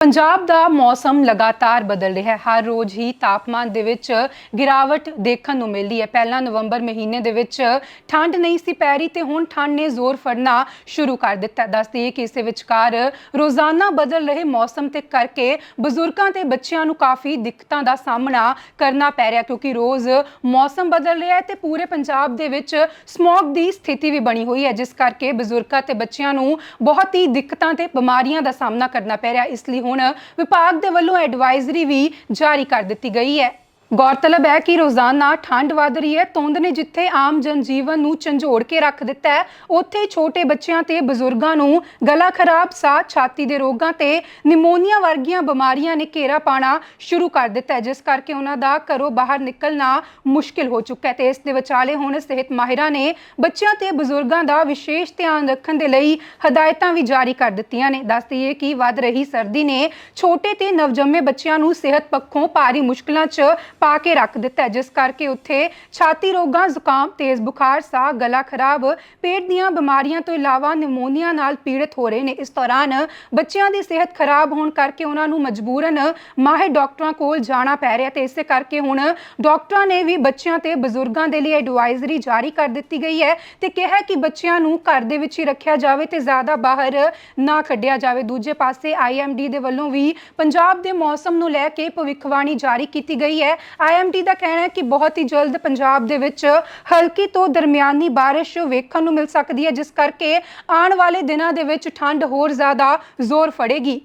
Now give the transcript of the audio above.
ਪੰਜਾਬ ਦਾ ਮੌਸਮ ਲਗਾਤਾਰ ਬਦਲ ਰਿਹਾ ਹੈ। ਹਰ ਰੋਜ਼ ਹੀ ਤਾਪਮਾਨ ਦੇ ਵਿੱਚ ਗਿਰਾਵਟ ਦੇਖਣ ਨੂੰ ਮਿਲਦੀ ਹੈ। ਪਹਿਲਾਂ ਨਵੰਬਰ ਮਹੀਨੇ ਦੇ ਵਿੱਚ ਠੰਡ ਨਹੀਂ ਸੀ ਪੈ ਰਹੀ ਤੇ ਹੁਣ ਠੰਡ ਨੇ ਜ਼ੋਰ ਫੜਨਾ ਸ਼ੁਰੂ ਕਰ ਦਿੱਤਾ। ਹੈ। ਦੱਸ ਦਈਏ ਕਿ ਇਸ ਵਿਚਕਾਰ ਰੋਜ਼ਾਨਾ ਬਦਲ ਰਹੇ ਮੌਸਮ ਤੇ ਕਰਕੇ ਬਜ਼ੁਰਗਾਂ ਤੇ ਬੱਚਿਆਂ ਨੂੰ ਕਾਫੀ ਦਿੱਕਤਾਂ ਦਾ ਸਾਹਮਣਾ ਕਰਨਾ ਪੈ ਰਿਹਾ ਕਿਉਂਕਿ ਰੋਜ਼ ਮੌਸਮ ਬਦਲ ਰਿਹਾ ਹੈ ਤੇ ਪੂਰੇ ਪੰਜਾਬ ਦੇ ਵਿੱਚ ਸਮੌਗ ਦੀ ਸਥਿਤੀ ਵੀ ਬਣੀ ਹੋਈ ਹੈ, ਜਿਸ ਕਰਕੇ ਬਜ਼ੁਰਗਾਂ ਤੇ ਬੱਚਿਆਂ ਨੂੰ ਬਹੁਤ ਹੀ ਦਿੱਕਤਾਂ ਤੇ ਬਿਮਾਰੀਆਂ ਦਾ ਸਾਹਮਣਾ ਕਰਨਾ ਪੈ ਰਿਹਾ ਇਸ ਲਈ ਹੁਣ ਵਿਭਾਗ ਦੇ ਵੱਲੋਂ ਐਡਵਾਈਜ਼ਰੀ ਵੀ ਜਾਰੀ ਕਰ ਦਿੱਤੀ ਗਈ ਹੈ। ਗੌਰਤਲਬ ਹੈ ਕਿ ਰੋਜ਼ਾਨਾ ਠੰਡ ਵਧ ਰਹੀ ਹੈ। ਧੁੰਦ ਨੇ ਜਿੱਥੇ ਆਮ ਜਨਜੀਵਨ ਨੂੰ ਝੰਜੋੜ ਕੇ ਰੱਖ ਦਿੱਤਾ ਹੈ, ਉੱਥੇ ਛੋਟੇ ਬੱਚਿਆਂ ਤੇ ਬਜ਼ੁਰਗਾਂ ਨੂੰ ਗਲਾ ਖਰਾਬ, ਸਾਹ ਛਾਤੀ ਦੇ ਰੋਗਾਂ ਤੇ ਨਿਮੋਨੀਆ ਵਰਗੀਆਂ ਬਿਮਾਰੀਆਂ ਨੇ ਘੇਰਾ ਪਾਣਾ ਸ਼ੁਰੂ ਕਰ ਦਿੱਤਾ ਹੈ। ਜਿਸ ਕਰਕੇ ਉਹਨਾਂ ਦਾ ਘਰੋਂ ਬਾਹਰ ਨਿਕਲਣਾ ਮੁਸ਼ਕਿਲ ਹੋ ਚੁੱਕਾ ਹੈ ਤੇ ਇਸ ਦੇ ਵਿਚਾਲੇ ਹੁਣ ਸਿਹਤ ਮਾਹਿਰਾਂ ਨੇ ਬੱਚਿਆਂ ਤੇ ਬਜ਼ੁਰਗਾਂ ਦਾ ਵਿਸ਼ੇਸ਼ ਧਿਆਨ ਰੱਖਣ ਦੇ ਲਈ ਹਦਾਇਤਾਂ ਵੀ ਜਾਰੀ ਕਰ ਦਿੱਤੀਆਂ ਨੇ। ਦੱਸ ਦਈਏ ਕਿ ਵੱਧ ਰਹੀ ਸਰਦੀ ਨੇ ਛੋਟੇ ਤੇ ਨਵਜੰਮੇ ਬੱਚਿਆਂ ਨੂੰ ਸਿਹਤ ਪੱਖੋਂ ਭਾਰੀ ਮੁਸ਼ਕਲਾਂ 'ਚ ਪਾ ਕੇ ਰੱਖ ਦਿੱਤਾ ਹੈ, ਜਿਸ ਕਰਕੇ ਉੱਥੇ ਛਾਤੀ ਰੋਗਾਂ, ਜ਼ੁਕਾਮ, ਤੇਜ਼ ਬੁਖਾਰ, ਸਾਹ, ਗਲਾ ਖਰਾਬ, ਪੇਟ ਦੀਆਂ ਬਿਮਾਰੀਆਂ ਤੋਂ ਇਲਾਵਾ ਨਿਮੋਨੀਆ ਨਾਲ ਪੀੜਤ ਹੋ ਰਹੇ ਨੇ। ਇਸ ਦੌਰਾਨ ਬੱਚਿਆਂ ਦੀ ਸਿਹਤ ਖਰਾਬ ਹੋਣ ਕਰਕੇ ਉਹਨਾਂ ਨੂੰ ਮਜਬੂਰਨ ਮਾਹਿਰ ਡਾਕਟਰਾਂ ਕੋਲ ਜਾਣਾ ਪੈ ਰਿਹਾ ਤੇ ਇਸੇ ਕਰਕੇ ਹੁਣ ਡਾਕਟਰਾਂ ਨੇ ਵੀ ਬੱਚਿਆਂ ਤੇ ਬਜ਼ੁਰਗਾਂ ਦੇ ਲਈ ਐਡਵਾਈਜ਼ਰੀ ਜਾਰੀ ਕਰ ਦਿੱਤੀ ਗਈ ਹੈ ਤੇ ਕਿਹਾ ਹੈ ਕਿ ਬੱਚਿਆਂ ਨੂੰ ਘਰ ਦੇ ਵਿੱਚ ਹੀ ਰੱਖਿਆ ਜਾਵੇ ਤੇ ਜ਼ਿਆਦਾ ਬਾਹਰ ਨਾ ਕੱਢਿਆ ਜਾਵੇ। ਦੂਜੇ ਪਾਸੇ ਆਈਐਮਡੀ ਦੇ ਵੱਲੋਂ ਵੀ ਪੰਜਾਬ ਦੇ ਮੌਸਮ ਨੂੰ ਲੈ ਕੇ ਭਵਿੱਖਬਾਣੀ ਜਾਰੀ ਕੀਤੀ ਗਈ ਹੈ। ਆਈਐਮਡੀ ਦਾ ਕਹਿਣਾ ਹੈ ਕਿ ਬਹੁਤ ਹੀ ਜਲਦ ਪੰਜਾਬ ਦੇ ਵਿੱਚ ਹਲਕੀ ਤੋਂ ਦਰਮਿਆਨੀ ਬਾਰਿਸ਼ ਵੇਖਣ ਨੂੰ ਮਿਲ ਸਕਦੀ ਹੈ, ਜਿਸ ਕਰਕੇ ਆਉਣ ਵਾਲੇ ਦਿਨਾਂ ਦੇ ਵਿੱਚ ਠੰਡ ਹੋਰ ਜ਼ਿਆਦਾ ਜ਼ੋਰ ਫੜੇਗੀ।